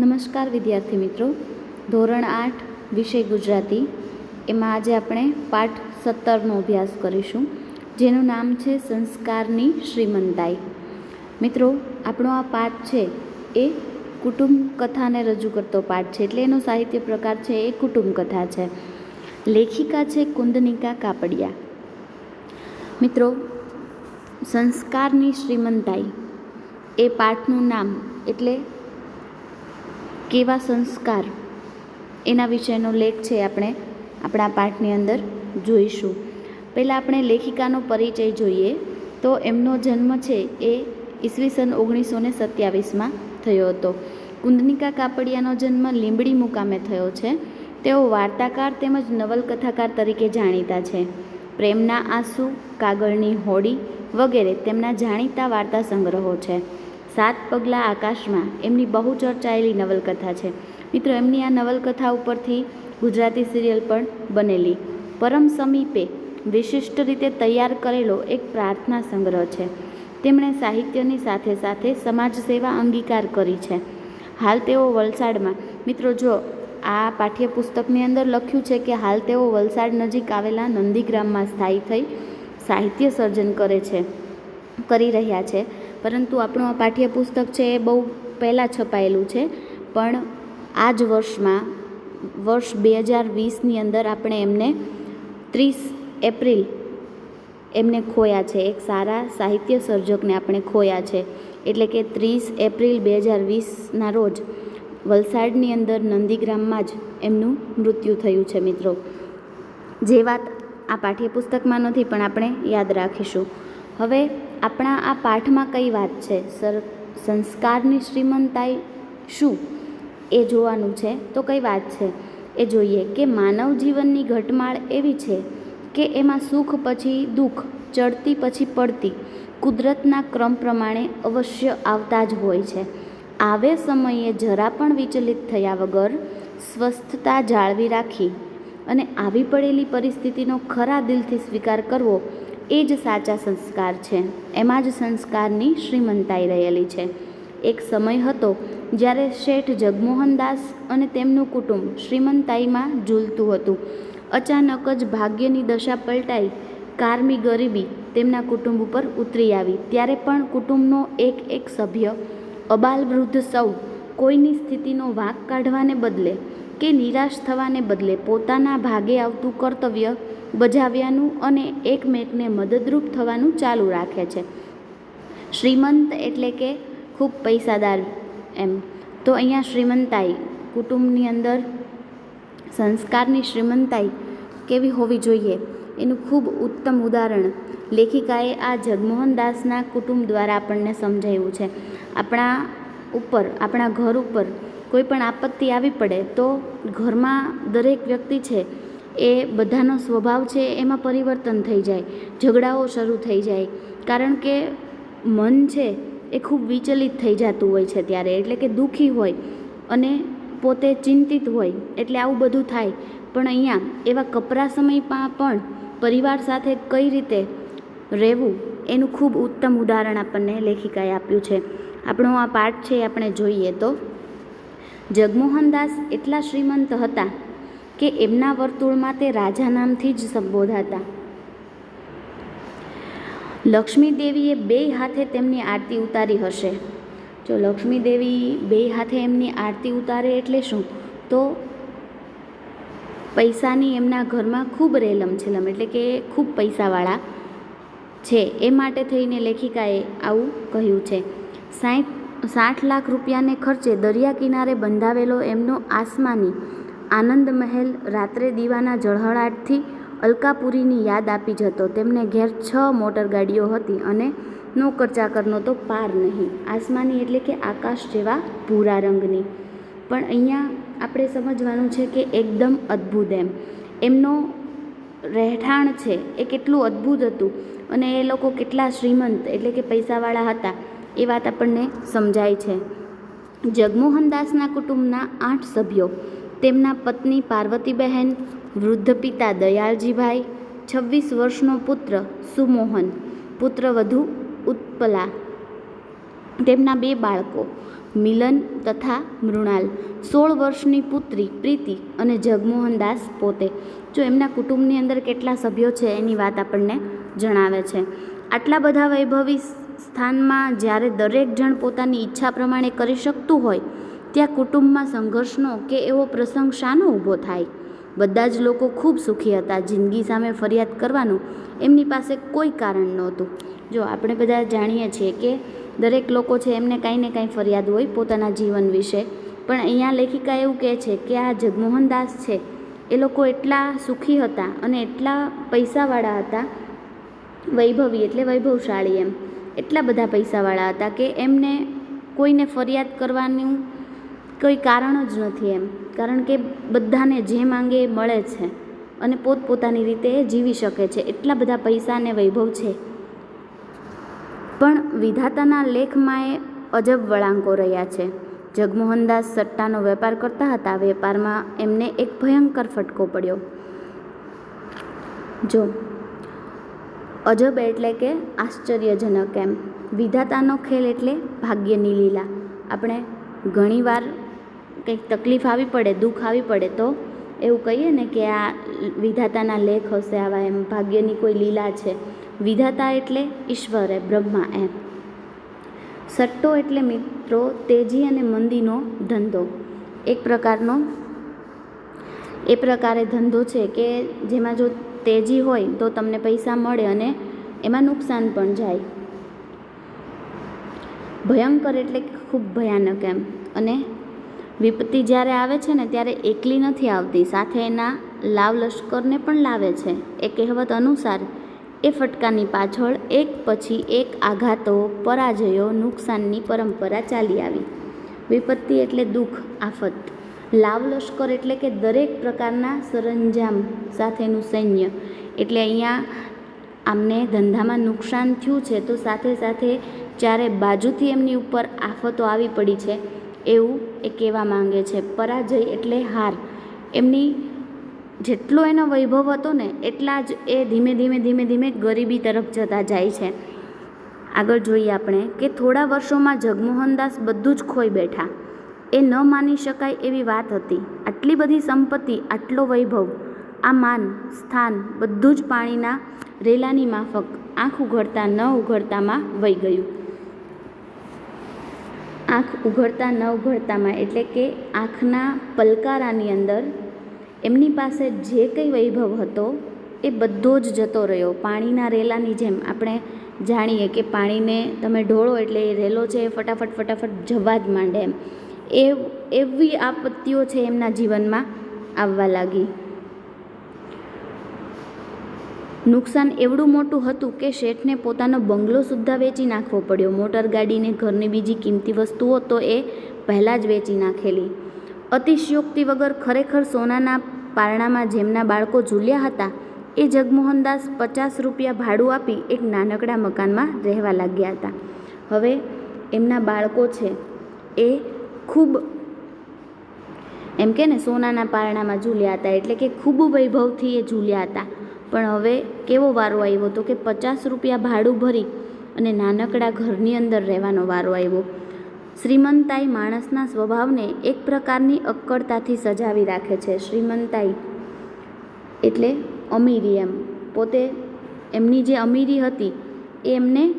નમસ્કાર વિદ્યાર્થી મિત્રો. ધોરણ આઠ, વિષય ગુજરાતી. એમાં આજે આપણે પાઠ સત્તરનો અભ્યાસ કરીશું, જેનું નામ છે સંસ્કારની શ્રીમંતાઈ. મિત્રો, આપણો આ પાઠ છે એ કુટુંબ કથાને રજૂ કરતો પાઠ છે. એટલે એનો સાહિત્ય પ્રકાર છે એ કુટુંબ કથા છે. લેખિકા છે કુંદનિકા કાપડિયા. મિત્રો, સંસ્કારની શ્રીમંતાઈ. એ પાઠનું નામ એટલે કેવા સંસ્કાર એના વિશેનો લેખ છે આપણે, આપણા પાઠની અંદર જોઈશું. પહેલાં આપણે લેખિકાનો પરિચય જોઈએ. તો એમનો જન્મ છે એ ઈસવીસન ઓગણીસો ને સત્યાવીસમાં થયો હતો. કુંદનિકા કાપડિયાનો જન્મ લીંબડી મુકામે થયો છે. તેઓ વાર્તાકાર તેમજ નવલકથાકાર તરીકે જાણીતા છે. પ્રેમના આંસુ, કાગળની હોડી વગેરે તેમના જાણીતા વાર્તા સંગ્રહો છે. સાત પગલાં આકાશમાં. એમની બહુ ચર્ચાયેલી નવલકથા છે. મિત્રો, એમની આ નવલકથા ઉપરથી ગુજરાતી સિરિયલ પણ બનેલી. પરમ સમીપે વિશિષ્ટ રીતે તૈયાર કરેલો એક પ્રાર્થના સંગ્રહ છે. તેમણે સાહિત્યની સાથે સાથે સમાજ સેવા અંગીકાર કરી છે. હાલ તેઓ વલસાડમાં. મિત્રો, જો આ પાઠ્યપુસ્તકની અંદર લખ્યું છે કે હાલ તેઓ વલસાડ નજીક આવેલા નંદીગ્રામમાં સ્થાયી થઈ સાહિત્ય સર્જન કરે છે, કરી રહ્યા છે પરંતુ આપણું આ પાઠ્યપુસ્તક છે એ બહુ પહેલાં છપાયેલું છે. પણ આ જ વર્ષમાં, વર્ષ બે હજાર વીસની અંદર આપણે એમને ત્રીસ એપ્રિલ એમને ખોયા છે. એક સારા સાહિત્ય સર્જકને આપણે ખોયા છે. એટલે કે ત્રીસ એપ્રિલ બે હજાર વીસના રોજ વલસાડની અંદર નંદીગ્રામમાં જ એમનું મૃત્યુ થયું છે મિત્રો. જે વાત આ પાઠ્યપુસ્તકમાં નથી પણ આપણે યાદ રાખીશું. હવે આપણા આ પાઠમાં કઈ વાત છે? સર, સંસ્કારની શ્રીમંતાઈ શું? એ જોવાનું છે. તો કઈ વાત છે? એ જોઈએ કે માનવ જીવનની ઘટમાળ એવી છે કે એમાં સુખ પછી દુઃખ, ચડતી પછી પડતી, કુદરતના ક્રમ પ્રમાણે અવશ્ય આવતા જ હોય છે. આવે સમયે જરા પણ વિચલિત થયા વગર સ્વસ્થતા જાળવી રાખી અને આવી પડેલી પરિસ્થિતિનો ખરા દિલથી સ્વીકાર કરવો એ જ સાચા સંસ્કાર છે. એમાં જ સંસ્કારની શ્રીમંતાઈ રહેલી છે. એક સમય હતો જ્યારે શેઠ જગમોહનદાસ અને તેમનું કુટુંબ શ્રીમંતાઈમાં ઝૂલતું હતું. અચાનક જ ભાગ્યની દશા પલટાઈ. કારમી ગરીબી તેમના કુટુંબ ઉપર ઉતરી આવી. ત્યારે પણ કુટુંબનો એક એક સભ્ય, અબાલ વૃદ્ધ સૌ, કોઈની સ્થિતિનો વાંક કાઢવાને બદલે કે નિરાશ થવાને બદલે પોતાના ભાગે આવતું કર્તવ્ય બજાવ્યાનું અને એકમેકને મદદરૂપ થવાનું ચાલુ રાખે છે. શ્રીમંત એટલે કે ખૂબ પૈસાદાર એમ. તો અહીંયા શ્રીમંતાઈ કુટુંબની અંદર સંસ્કારની શ્રીમંતાઈ કેવી હોવી જોઈએ? એનું ખૂબ ઉત્તમ ઉદાહરણ. લેખિકાએ આ જગમોહનદાસના કુટુંબ દ્વારા આપણને સમજાવ્યું છે. આપણા ઉપર, આપણા ઘર ઉપર કોઈ પણ આપત્તિ આવી પડે તો ઘરમાં દરેક વ્યક્તિ છે એ બધાનો સ્વભાવ છે, એમાં પરિવર્તન થઈ જાય, ઝઘડાઓ શરૂ થઈ જાય. કારણ કે મન છે, એ ખૂબ વિચલિત થઈ જતું હોય છે ત્યારે, એટલે કે દુઃખી હોય અને પોતે ચિંતિત હોય, એટલે આવું બધું થાય. પણ અહીંયા એવા કપરા સમયમાં પણ પરિવાર સાથે કઈ રીતે રહેવું, એનું ખૂબ ઉત્તમ ઉદાહરણ આપણને લેખિકાએ આપ્યું છે. આપણો આ પાઠ છે, આપણે જોઈએ તો, જગમોહનદાસ એટલા શ્રીમંત હતા કે એમના વર્તુળમાં તે રાજા નામથી જ સંબોધાતા. લક્ષ્મી દેવીએ બે હાથે તેમની આરતી ઉતારી હશે. જો લક્ષ્મી દેવી બે હાથે એમની આરતી ઉતારે એટલે શું? તો પૈસાની એમના ઘરમાં ખૂબ રેલમ છેલમ, એટલે કે ખૂબ પૈસાવાળા છે. એ માટે થઈને લેખિકાએ આવું કહ્યું છે. સાઠ સાઠ લાખ રૂપિયાને ખર્ચે દરિયા કિનારે બંધાવેલો એમનો આસમાની આનંદ મહેલ રાત્રે દીવાના ઝળહળાટથી અલકાપુરીની યાદ આપી જતો. તેમને ઘેર છ મોટરગાડીઓ હતી અને નોકર ચાકરનો તો પાર નહીં. આસમાની એટલે કે આકાશ જેવા ભૂરા રંગની. પણ અહીંયા આપણે સમજવાનું છે કે એકદમ અદ્ભુત એમ. એમનો રહેઠાણ છે એ કેટલું અદ્ભુત હતું અને એ લોકો કેટલા શ્રીમંત એટલે કે પૈસાવાળા હતા એ વાત આપણને સમજાય છે. જગમોહનદાસના કુટુંબના આઠ સભ્યો. તેમના પત્ની પાર્વતીબહેન, વૃદ્ધ પિતા દયાળજીભાઈ, છવ્વીસ વર્ષનો પુત્ર સુમોહન પુત્રવધુ ઉત્પલા. તેમના બે બાળકો, મિલન તથા મૃણાલ. સોળ વર્ષની પુત્રી પ્રીતિ અને જગમોહનદાસ પોતે. જો એમના કુટુંબની અંદર કેટલા સભ્યો છે એની વાત આપણને જણાવે છે. આટલા બધા વૈભવી સ્થાનમાં જ્યારે દરેક જણ પોતાની ઈચ્છા પ્રમાણે કરી શકતું હોય ત્યાં કુટુંબમાં સંઘર્ષનો કે એવો પ્રસંગ શાનો ઊભો થાય? બધા જ લોકો ખૂબ સુખી હતા. જિંદગી સામે ફરિયાદ કરવાનું એમની પાસે કોઈ કારણ નહોતું. જો આપણે બધા જાણીએ છીએ કે દરેક લોકો છે એમને કાંઈ ને કાંઈ ફરિયાદ હોય પોતાના જીવન વિશે, પણ અહીંયા લેખિકા એવું કહે છે કે આ જગમોહનદાસ છે. એ લોકો એટલા સુખી હતા અને એટલા પૈસાવાળા હતા, વૈભવી એટલે વૈભવશાળી એમ. એટલા બધા પૈસાવાળા હતા કે એમને કોઈને ફરિયાદ કરવાનું કોઈ કારણ જ નથી એમ. કારણ કે બધાને જે માંગે એ મળે છે અને પોતપોતાની રીતે જીવી શકે છે. એટલા બધા પૈસા અને વૈભવ છે. પણ વિધાતાના લેખમાં એ અજબ વળાંકો રહ્યા છે. જગમોહનદાસ સટ્ટાનો વેપાર કરતા હતા. વેપારમાં એમને એક ભયંકર ફટકો પડ્યો. જો, અજબ એટલે કે આશ્ચર્યજનક એમ. વિધાતાનો ખેલ એટલે ભાગ્યની લીલા. આપણે ઘણીવાર કંઈક તકલીફ આવી પડે, દુઃખ આવી પડે તો એવું કહીએ ને કે આ વિધાતાના લેખ હશે, આવા એમ ભાગ્યની કોઈ લીલા છે. વિધાતા એટલે ઈશ્વર બ્રહ્મા એમ. સટ્ટો એટલે મિત્રો તેજી અને મંદીનો ધંધો. એક પ્રકારનો, એ પ્રકારે ધંધો છે કે જેમાં જો તેજી હોય તો તમને પૈસા મળે અને એમાં નુકસાન પણ જાય. ભયંકર એટલે ખૂબ ભયાનક એમ. અને વિપત્તિ જ્યારે આવે છે ને ત્યારે એકલી નથી આવતી, સાથે એના લાવ લશ્કરને પણ લાવે છે. એ કહેવત અનુસાર, એ ફટકાની પાછળ એક પછી એક આઘાતો, પરાજયો, નુકસાનની પરંપરા ચાલી આવી. વિપત્તિ એટલે દુઃખ, આફત. લાવ લશ્કર એટલે કે દરેક પ્રકારના સરંજામ સાથેનું સૈન્ય. એટલે અહીંયા આમને ધંધામાં નુકસાન થયું છે, તો સાથે સાથે ચારે બાજુથી એમની ઉપર આફતો આવી પડી છે. એવું એ કહેવા માંગે છે, પરાજય એટલે હાર. એમની જેટલો એનો વૈભવ હતો ને, એટલા જ એ ધીમે ધીમે ધીમે ધીમે ગરીબી તરફ જતા જાય છે. આગળ જોઈએ આપણે કે થોડા વર્ષોમાં જગમોહનદાસ બધું જ ખોઈ બેઠા. એ ન માની શકાય એવી વાત હતી. આટલી બધી સંપત્તિ, આટલો વૈભવ, આ માન, સ્થાન, બધું જ પાણીના રેલાની માફક આંખ ઉઘડતા, ન ઉઘડતામાં વહી ગયું. આંખ ઉઘડતા ન ઉઘડતામાં, એટલે કે આંખના પલકારાની અંદર એમની પાસે જે કંઈ વૈભવ હતો એ બધો જ જતો રહ્યો. પાણીના રેલાની જેમ આપણે જાણીએ કે પાણીને તમે ઢોળો એટલે એ રેલો છે એ ફટાફટ ફટાફટ જવા જ માંડે એમ. એ, એવી આપત્તિઓ છે એમના જીવનમાં આવવા લાગી. નુકસાન એવડું મોટું હતું કે શેઠને પોતાનો બંગલો સુદ્ધા વેચી નાખવો પડ્યો. મોટર ગાડીને ઘરની બીજી કિંમતી વસ્તુઓ તો એ પહેલાં જ વેચી નાખેલી. અતિશયોક્તિ વગર ખરેખર સોનાના પારણામાં જેમના બાળકો ઝૂલ્યા હતા, એ જગમોહનદાસ પચાસ રૂપિયા ભાડું આપી એક નાનકડા મકાનમાં રહેવા લાગ્યા હતા. હવે એમના બાળકો છે, એ ખૂબ એમ કે ને સોનાના પારણામાં ઝૂલ્યા હતા, એટલે કે ખૂબ વૈભવથી એ ઝૂલ્યા હતા. પણ હવે કેવો વારો આવ્યો તો કે પચાસ રૂપિયા ભાડું ભરી અને નાનકડા ઘરની અંદર રહેવાનો વારો આવ્યો. શ્રીમંતાઈ માણસના સ્વભાવને એક પ્રકારની અક્કડતાથી સજાવી રાખે છે શ્રીમંતાઈ. એટલે અમીરી એમ. પોતે એમની જે અમીરી હતી એ એમને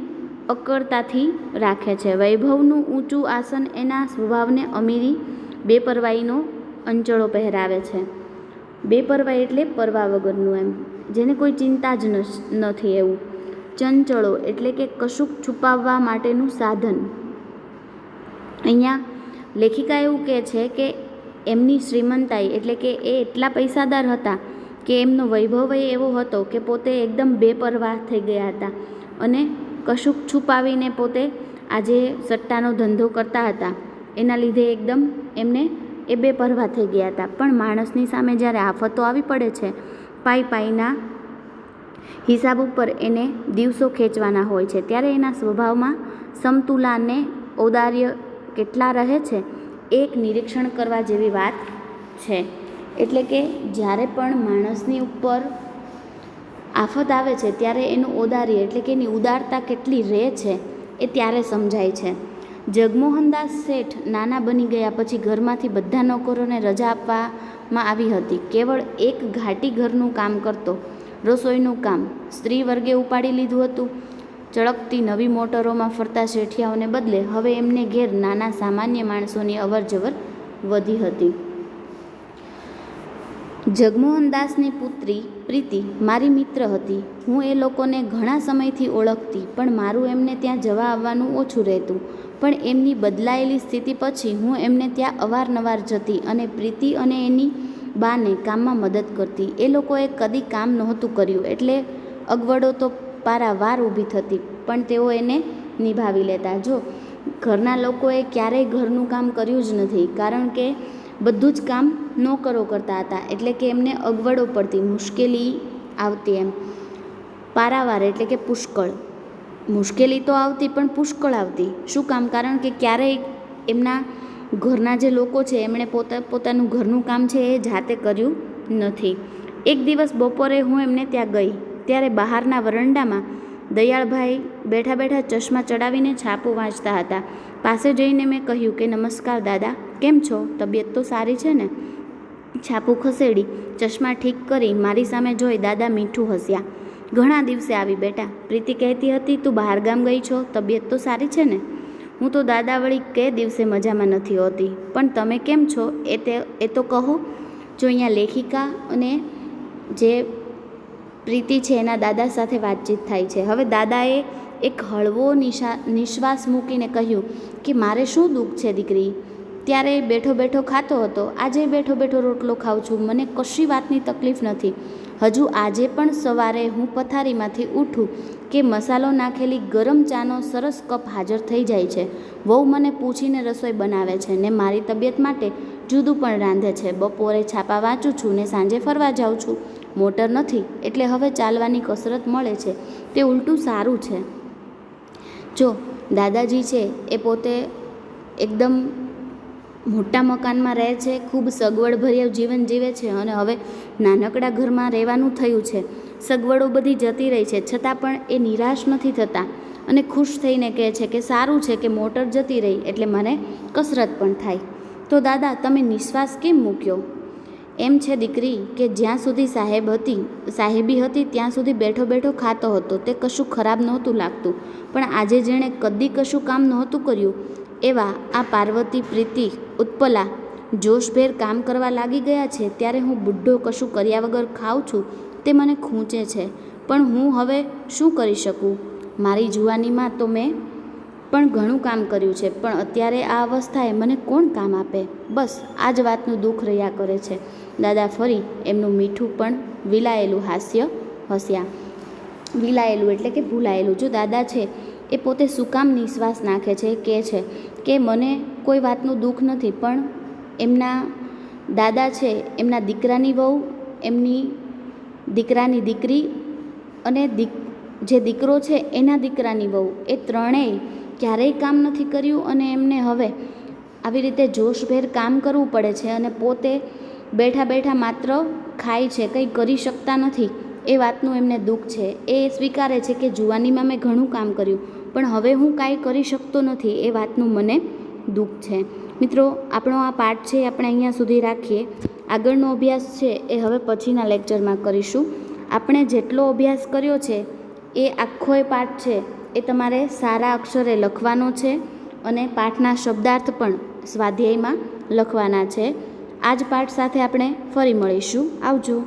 અક્કડતાથી રાખે છે. વૈભવનું ઊંચું આસન એના સ્વભાવને અમીરી બેપરવાઈનો અંચળો પહેરાવે છે. બેપરવાઈ એટલે પરવા વગરનું એમ. જેને કોઈ ચિંતા જ નથી એવું. ચંચળો એટલે કે કશુંક છુપાવવા માટેનું સાધન. અહીંયા લેખિકા એવું કહે છે કે એમની શ્રીમંતાઈ એટલે કે એ એટલા પૈસાદાર હતા કે એમનો વૈભવ એવો હતો કે પોતે એકદમ બેપરવાહ થઈ ગયા હતા અને કશુંક છુપાવીને પોતે આજે સટ્ટાનો ધંધો કરતા હતા. એના લીધે એકદમ એમને એ બેપરવાહ થઈ ગયા હતા. પણ માણસની સામે જ્યારે આફતો આવી પડે છે પાઈ પાઈના હિસાબ ઉપર એને દિવસો ખેંચવાના હોય છે. ત્યારે એના સ્વભાવમાં સમતુલાને ઔદાર્ય કેટલા રહે છે? એક નિરીક્ષણ કરવા જેવી વાત છે. એટલે કે જ્યારે પણ માણસની ઉપર આફત આવે છે, ત્યારે એનું ઔદાર્ય એટલે કે એની ઉદારતા કેટલી રહે છે એ ત્યારે સમજાય છે. જગમોહનદાસ શેઠ નાના બની ગયા પછી ઘરમાંથી બધા નોકરોને રજા આપવામાં આવી હતી. કેવળ એક ઘાટી ઘરનું કામ કરતો. રસોઈનું કામ સ્ત્રી વર્ગે ઉપાડી લીધું હતું. ચળકતી નવી મોટરોમાં ફરતા શેઠિયાઓને બદલે હવે એમને ઘેર નાના સામાન્ય માણસોની અવરજવર વધી હતી. જગમોહનદાસની પુત્રી પ્રીતિ મારી મિત્ર હતી. હું એ લોકોને ઘણા સમયથી ઓળખતી, પણ મારું એમને ત્યાં જવા આવવાનું ઓછું રહેતું. પણ એમની બદલાયેલી સ્થિતિ પછી હું એમને ત્યાં અવારનવાર જતી અને પ્રીતિ અને એની બાને કામમાં મદદ કરતી. એ લોકોએ કદી કામ નહોતું કર્યું, એટલે અગવડો તો પારાવાર ઊભી થતી, પણ તેઓ એને નિભાવી લેતા. જો ઘરના લોકોએ ક્યારેય ઘરનું કામ કર્યું જ નથી, કારણ કે બધું જ કામ નોકરો કરતા હતા. એટલે કે એમને અગવડો પડતી, મુશ્કેલી આવતી એમ. પારાવાર એટલે કે પુષ્કળ. મુશ્કેલી તો આવતી, પણ પુષ્કળ આવતી. શું કામ? કારણ કે ક્યારેય એમના ઘરના જે લોકો છે, એમણે પોતા, પોતાનું ઘરનું કામ છે એ જાતે કર્યું નથી. એક દિવસ બપોરે હું એમને ત્યાં ગઈ. ત્યારે બહારના વરંડામાં દયાળભાઈ બેઠા બેઠા ચશ્મા ચડાવીને છાપું વાંચતા હતા. પાસે જઈને મેં કહ્યું કે, નમસ્કાર દાદા. કેમ છો? તબિયત તો સારી છે ને? છાપું ખસેડી, ચશ્મા ઠીક કરી મારી સામે જોઈ દાદા મીઠું હસ્યા. ઘણા દિવસે આવી બેટા. પ્રીતિ કહેતી હતી, તું બહારગામ ગઈ છો? તબિયત તો સારી છે ને? હું તો દાદા વળી કે દિવસે મજામાં નથી હોતી. પણ તમે કેમ છો? એ તે, એ તો કહો. જો અહીંયા લેખિકા અને જે પ્રીતિ છે, એના દાદા સાથે વાતચીત થાય છે. હવે દાદાએ એક હળવો નિશા, નિશ્વાસ મૂકીને કહ્યું કે, મારે શું દુઃખ છે દીકરી? ત્યારે બેઠો બેઠો ખાતો હતો. આજે બેઠો બેઠો રોટલો ખાઉં છું. મને કશી વાતની તકલીફ નથી. હજુ આજે પણ સવારે હું પથારીમાંથી ઉઠું કે મસાલો નાખેલી ગરમ ચાનો સરસ કપ હાજર થઈ જાય છે. વહુ મને પૂછીને રસોઈ બનાવે છે ને મારી તબિયત માટે જુદું પણ રાંધે છે. બપોરે છાપા વાંચું છું ને સાંજે ફરવા જાઉં છું. મોટર નથી એટલે હવે ચાલવાની કસરત મળે છે. તે ઉલટું સારું છે. જો દાદાજી છે એ પોતે એકદમ મોટા મકાનમાં રહે છે, ખૂબ સગવડભર્યું જીવન જીવે છે અને હવે નાનકડા ઘરમાં રહેવાનું થયું છે. સગવડો બધી જતી રહી છે, છતાં પણ એ નિરાશ નથી થતા અને ખુશ થઈને કહે છે કે સારું છે કે મોટર જતી રહી એટલે મને કસરત પણ થાય. તો દાદા, તમે નિશ્વાસ કેમ મૂક્યો? એમ છે દીકરી કે જ્યાં સુધી સાહેબ હતી, સાહેબી હતી ત્યાં સુધી બેઠો બેઠો ખાતો હતો. તે કશું ખરાબ નહોતું લાગતું, પણ આજે જેણે કદી કશું કામ નહોતું કર્યું એવા આ પાર્વતી, પ્રીતિ, ઉત્પલા જોશભેર કામ કરવા લાગી ગયા છે ત્યારે હું બુઢ્ઢો કશું કર્યા વગર ખાઉં છું તે મને ખૂંચે છે. પણ હું હવે શું કરી શકું? મારી જુવાનીમાં તો મેં પણ ઘણું કામ કર્યું છે, પણ અત્યારે આ અવસ્થાએ મને કોણ કામ આપે? બસ, આ જ વાતનું દુઃખ રહ્યા કરે છે. દાદા ફરી એમનું મીઠું પણ વિલાયેલું હાસ્ય હસ્યા. વિલાયેલું એટલે કે ભૂલાયેલું. જો દાદા છે એ પોતે શું કામ નિશ્વાસ નાખે છે કે છે કે મને કોઈ વાતનું દુઃખ નથી, પણ એમના દાદા છે, એમના દીકરાની વહુ, એમની દીકરાની દીકરી અને દીક, જે દીકરો છે, એના દીકરાની વહુ, એ ત્રણેય ક્યારેય કામ નથી કર્યું અને એમને હવે આવી રીતે જોશભેર કામ કરવું પડે છે અને પોતે બેઠા બેઠા માત્ર ખાય છે, કંઈ કરી શકતા નથી, એ વાતનું એમને દુઃખ છે. એ સ્વીકારે છે કે જુવાનીમાં મેં ઘણું કામ કર્યું. પણ હવે હું કાંઈ કરી શકતો નથી એ વાતનું મને દુઃખ છે. મિત્રો, આપણો આ પાઠ છે આપણે અહીંયા સુધી રાખીએ. આગળનો અભ્યાસ છે એ હવે પછીના લેક્ચરમાં કરીશું. આપણે જેટલો અભ્યાસ કર્યો છે એ આખો એ પાઠ છે એ તમારે સારા અક્ષરે લખવાનો છે અને પાઠના શબ્દાર્થ પણ સ્વાધ્યાયમાં લખવાના છે. આ જ પાઠ સાથે આપણે ફરી મળીશું. આવજો.